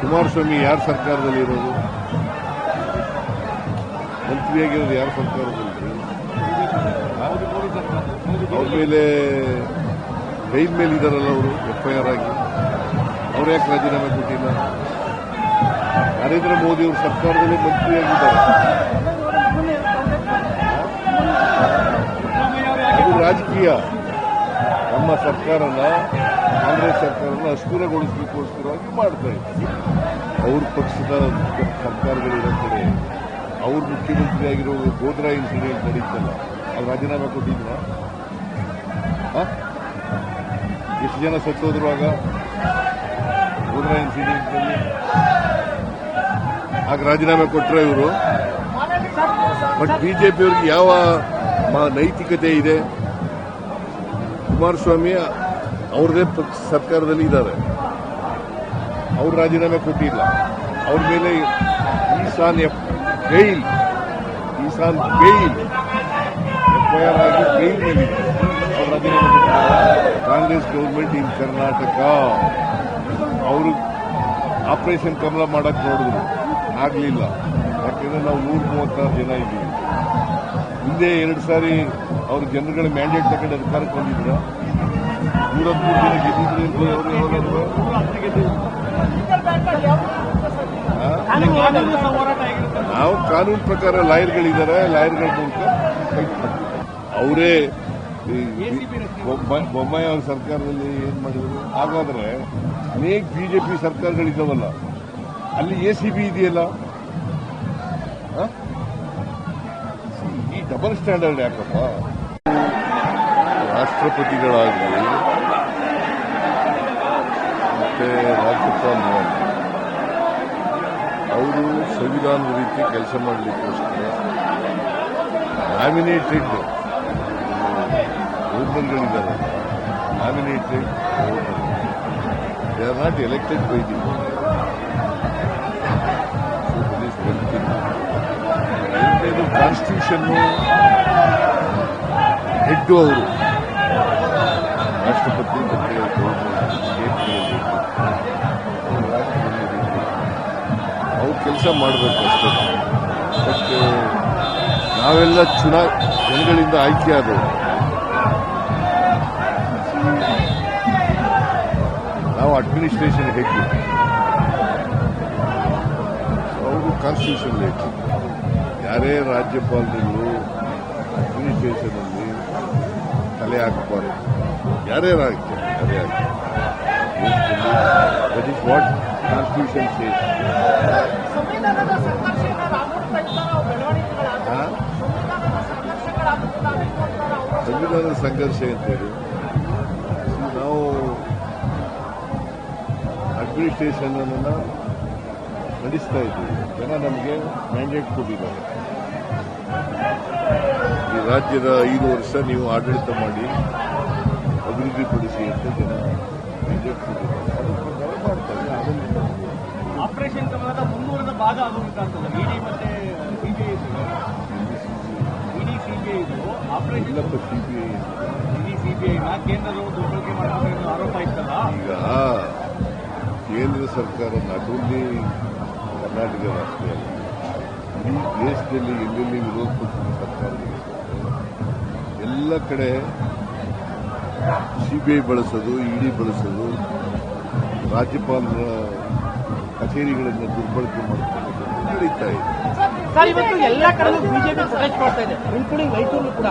ಕುಮಾರಸ್ವಾಮಿ ಯಾರ ಸರ್ಕಾರದಲ್ಲಿ ಇರೋದು? ಮಂತ್ರಿಯಾಗಿರೋದು ಯಾರ ಸರ್ಕಾರದಲ್ಲಿ? ಅವ್ರ ಮೇಲೆ ಜೈಲ್ ಮೇಲೆ ಇದಾರಲ್ಲ ಅವರು, ಎಫ್ಐಆರ್ ಆಗಿ. ಅವ್ರು ಯಾಕೆ ರಾಜೀನಾಮೆ ಕೊಟ್ಟಿಲ್ಲ? ನರೇಂದ್ರ ಮೋದಿ ಅವರು ಸರ್ಕಾರದಲ್ಲಿ ಮಂತ್ರಿಯಾಗಿದ್ದಾರೆ. ಅದು ರಾಜಕೀಯ. ನಮ್ಮ ಸರ್ಕಾರನ ಕಾಂಗ್ರೆಸ್ ಸರ್ಕಾರನ ಅಸ್ಥಿರಗೊಳಿಸಲಿಕ್ಕೋಸ್ಕರವಾಗಿ ಮಾಡ್ತಾ ಇದ್ದಾರೆ ಅವ್ರ ಪಕ್ಷದ ಸರ್ಕಾರಗಳಿರೋ ಕಡೆ, ಅವ್ರ ಮುಖ್ಯಮಂತ್ರಿ ಆಗಿರೋ ಗೋದ್ರಾ ಇನ್ಸಿಡೆಂಟ್ ನಡೀತಲ್ಲ ಅವ್ರು ರಾಜೀನಾಮೆ ಕೊಟ್ಟಿದ್ರ? ಎಷ್ಟು ಜನ ಸತ್ತೋದ್ರು ಆಗ? ಗೋದ್ರಾ ಇನ್ಸಿಡೆಂಟ್ನಲ್ಲಿ ಆಗ ರಾಜೀನಾಮೆ ಕೊಟ್ಟರೆ ಇವರು? ಬಟ್ ಬಿಜೆಪಿಯವ್ರಿಗೆ ಯಾವ ನೈತಿಕತೆ ಇದೆ? ಕುಮಾರಸ್ವಾಮಿ ಅವ್ರದೇ ಸರ್ಕಾರದಲ್ಲಿ ಇದ್ದಾರೆ ಅವ್ರ ರಾಜೀನಾಮೆ ಕೊಟ್ಟಿಲ್ಲ. ಅವ್ರ ಮೇಲೆ Ishan F bail Ishan bail FIR ಆಗಿ ಬೇಲ್ ಮೇಲೆ ಅವ್ರು ರಾಜೀನಾಮೆ ಕೊಟ್ಟಿದ್ದಾರೆ ಕಾಂಗ್ರೆಸ್ ಗೌರ್ಮೆಂಟ್ ಇನ್ ಕರ್ನಾಟಕ. ಅವರು ಆಪರೇಷನ್ ಕಮಲ ಮಾಡಕ್ಕೆ ನೋಡಿದ್ರು. ಆಗಲಿಲ್ಲ. ಯಾಕೆಂದರೆ ನಾವು ನೂರ ಮೂವತ್ತಾರು ಜನ ಇದ್ದೀವಿ. ಹಿಂದೆ ಎರಡು ಸಾರಿ ಅವ್ರ ಜನಗಳ ಮ್ಯಾಂಡೇಟ್ ತಗೊಂಡು ಅಧಿಕಾರಕ್ಕೆ ಬಂದಿದ್ರ. ಆ? ನಾವು ಕಾನೂನು ಪ್ರಕಾರ ಲಾಯರ್ಗಳಿದ್ದಾರೆ ಲಾಯರ್ಗಳ ಮೂಲಕ ಅವರೇ ಬೊಮ್ಮಾಯಿ ಅವ್ರ ಸರ್ಕಾರದಲ್ಲಿ ಏನ್ ಮಾಡಿದ್ರು? ಹಾಗಾದ್ರೆ ಅನೇಕ ಬಿಜೆಪಿ ಸರ್ಕಾರಗಳಿದ್ದಾವಲ್ಲ ಅಲ್ಲಿ ಎ ಸಿ ಬಿ ಇದೆಯಲ್ಲ? ಈ ಡಬಲ್ ಸ್ಟ್ಯಾಂಡರ್ಡ್ ಯಾಕಪ್ಪ? ರಾಷ್ಟ್ರಪತಿಗಳಾಗಲಿ ಮತ್ತೆ ರಾಜ್ಯಪಾಲರಾಗಲಿ ಅವರು ಸಂವಿಧಾನದ ರೀತಿ ಕೆಲಸ ಮಾಡಲಿಕ್ಕೋಸ್ಕರ nominated ಗವರ್ನರ್ಗಳಿದ್ದಾರೆ nominated governor they are not elected by the ಎರಡನೇದು ಕಾನ್ಸ್ಟಿಟ್ಯೂಷನ್ ಹೆಡ್ಡು ಅವರು ರಾಷ್ಟ್ರಪತಿ ಮತ್ತೆ ಕೆಲಸ ಮಾಡಬೇಕು ಅಷ್ಟೇ. ಬಟ್ ನಾವೆಲ್ಲ ಚುನಾ, ಜನಗಳಿಂದ ಆಯ್ಕೆಯಾದವರು ನಾವು ಅಡ್ಮಿನಿಸ್ಟ್ರೇಷನ್ ಹೇಗೆ. ಅವರು ಕಾನ್ಸ್ಟಿಟ್ಯೂಷನ್ ಹೇಗೆ. ಯಾರೇ ರಾಜ್ಯಪಾಲರುಗಳು ಅಡ್ಮಿನಿಸ್ಟ್ರೇಷನ್ ಅಲ್ಲಿ ತಲೆ ಹಾಕಬಾರದು. ಯಾರೇ ರಾಜ್ಯ ಯಾರೇ ಹಾಕಿ that is what constitution says ಸಂವಿಧಾನದ ಸಂಘರ್ಷ ಅಂತೇಳಿ. ನಾವು ಅಡ್ಮಿನಿಸ್ಟ್ರೇಷನ್ ಅನ್ನು ನಡೆಸ್ತಾ ಇದ್ದೀವಿ. ಜನ ನಮಗೆ ಮ್ಯಾಂಡೇಟ್ ಕೊಟ್ಟಿದ್ದಾರೆ. ಈ ರಾಜ್ಯದ ಐದು ವರ್ಷ ನೀವು ಆಡಳಿತ ಮಾಡಿ ಅಭಿವೃದ್ಧಿಪಡಿಸಿ ಅಂತ ಜನ ಈಗ ಕೇಂದ್ರ ಸರ್ಕಾರ ನಾಟ್ ಓನ್ಲಿ ಕರ್ನಾಟಕ ರಾಷ್ಟ್ರೀಯ ಈ ಇಡೀ ದೇಶದಲ್ಲಿ ಎಲ್ಲೆಲ್ಲಿ ವಿರೋಧ ಪಕ್ಷದ ಸರ್ಕಾರ ಎಲ್ಲ ಕಡೆ ಸಿಬಿಐ ಬಳಸೋದು ಇಡಿ ಬಳಸೋದು ರಾಜ್ಯಪಾಲರ ಕಚೇರಿಗಳನ್ನು ದುರ್ಬಳಕೆ ಮಾಡಿಕೊಳ್ಳೋದು ನಡೀತಾ ಇದೆ. ಸರ್ ಇವತ್ತು ಎಲ್ಲ ಕಡೆ ಬಿಜೆಪಿ ಪ್ರೊಟೆಸ್ಟ್ ಮಾಡ್ತಾ ಇದೆ. ಇನ್ಕ್ಲೂಡಿಂಗ್ ಮೈಸೂರು ಕೂಡ.